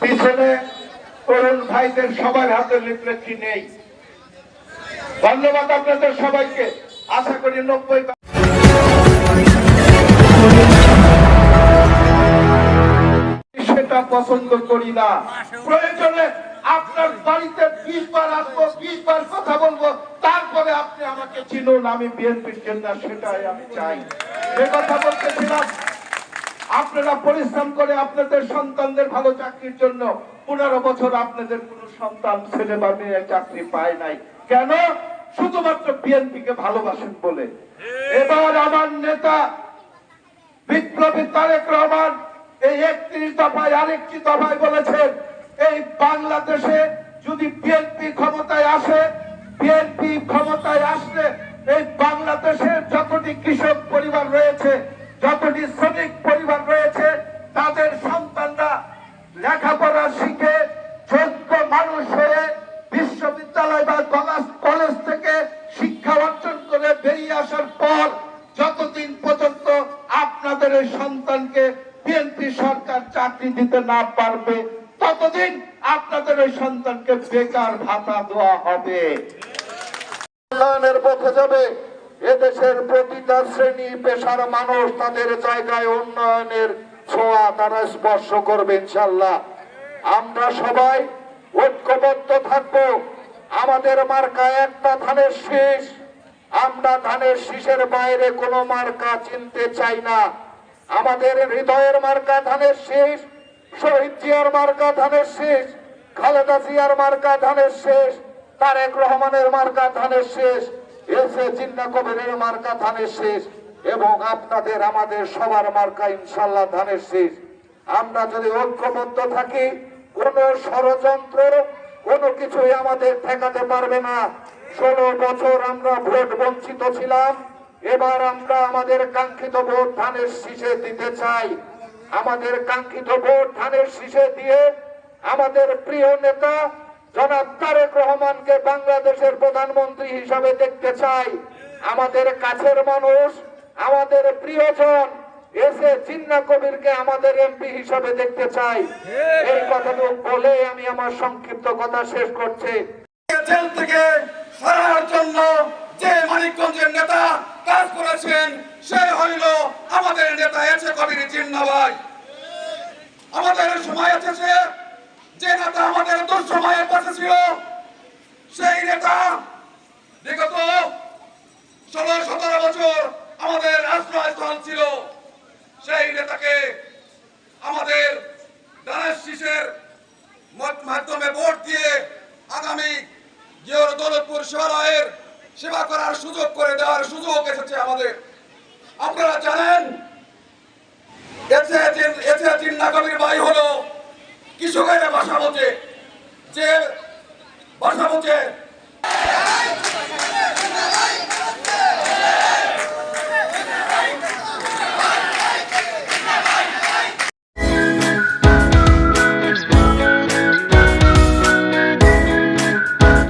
পিছনে তরুণ ভাইদের সবার হাতে লিফলেটটি নেই। ধন্যবাদ আপনাদের সবাইকে। আশা করি নব্বই পছন্দ করি না। প্রয়োজনে আপনার বাড়িতে বিশ বার আসব, বিশ বার কথা বলব। তারপরে আপনি আমাকে চিনুন, আমি বিএনপির জন্য সেটাই আমি চাই। যে কথা বলতেছিলাম। আপনারা পরিশ্রম করে আপনাদের সন্তানদের ভালো চাকরির জন্য পনেরো বছর আপনাদের কোনো সন্তান, ছেলে বা মেয়ে চাকরি পায় নাই। কেন? শুধুমাত্র বিএনপি কে ভালোবাসেন বলে। এবার আমার নেতা বিপ্লবী তারেক রহমান এই একত্রিশ দফায় আরেকটি দফায় বলেছেন, এই বাংলাদেশে যদি বিএনপি ক্ষমতায় আসে, বিএনপি ক্ষমতায় আসলে এই বাংলাদেশের যতটি কৃষক পরিবার রয়েছে যতটি শ্রমিক পরিবার রয়েছে, তাদের সন্তানরা লেখাপড়া শিখে যোগ্য মানুষ হয়ে বিশ্ববিদ্যালয় বা কলেজ কলেজ থেকে শিক্ষা অর্জন করে বেরিয়ে আসার পর যতদিন পর্যন্ত আপনাদের এই সন্তানকে বিএনপি সরকার চাকরি দিতে না পারবে, ততদিন আপনাদের ওই সন্তানকে বেকার ভাতা দেওয়া হবে। পথে যাবে। এদেশের প্রতিটা শ্রেণি, পেশার মানুষ তাদের জায়গায় উন্নয়নের ছোঁয়া তারা স্পর্শ করবে ইনশাল্লাহ আমরা সবাই ঐক্যবদ্ধ থাকব। আমাদের মার্কা একটা ধানের শীষ। আমরা ধানের শীষের বাইরে কোনো মার্কা চিনতে চাই না। আমাদের হৃদয়ের মার্কা ধানের শীষ, শহীদ জিয়ার মার্কা ধানের শীষ, খালেদা জিয়ার মার্কা ধানের শেষ, তারেক রহমানের মার্কা ধানের শেষ এসে জিন্না কবিরের মার্কা ধানের শেষ এবং আপনাদের, আমাদের সবার মার্কা ইনশাল্লাহ ধানের শেষ। আমরা যদি ঐক্যবদ্ধ থাকি, কোন ষড়যন্ত্র, কোনো কিছুই আমাদের ঠেকাতে পারবে না। ষোলো বছর আমরা ভোট বঞ্চিত ছিলাম, এবার আমরা আমাদের কাঙ্ক্ষিত ভোট ধানের শীষে দিতে চাই। আমাদের কাঙ্ক্ষিত ভোট ধানের শীষে দিয়ে আমাদের প্রিয় নেতা জনাব তারেক রহমানকে বাংলাদেশের প্রধানমন্ত্রী হিসাবে দেখতে চাই। আমাদের কাছের মানুষ, আমাদের প্রিয়জন, এসে কবিরকে আমাদের এমপি হিসাবে দেখতে চাই। এই কথাটুকু বলে আমি আমার সংক্ষিপ্ত কথা শেষ করছি। জেল থেকে জন্য যে মানিকগঞ্জের নেতা কাজ করেছেন, সে হইল আমাদের নেতা এসে কবির চিন্না ভাই আমাদের সময় এসেছে যে নেতা আমাদের দুঃসময়ের পাশে ছিল সেই নেতা বিগত ষোলো সতেরো বছর আমাদের আশ্রয়স্থল ছিল সেই নেতাকে আমাদের দানের শীষের মত- মাধ্যমে ভোট দিয়ে আগামী দৌলতপুর শিবালয়ের সেবা করার সুযোগ করে দেওয়ার সুযোগ এসেছে আমাদের। আপনারা জানেন এসে চিন্না কবির ভাই হলো কৃষকের ভাষা বোঝে যে ভাষা বোঝে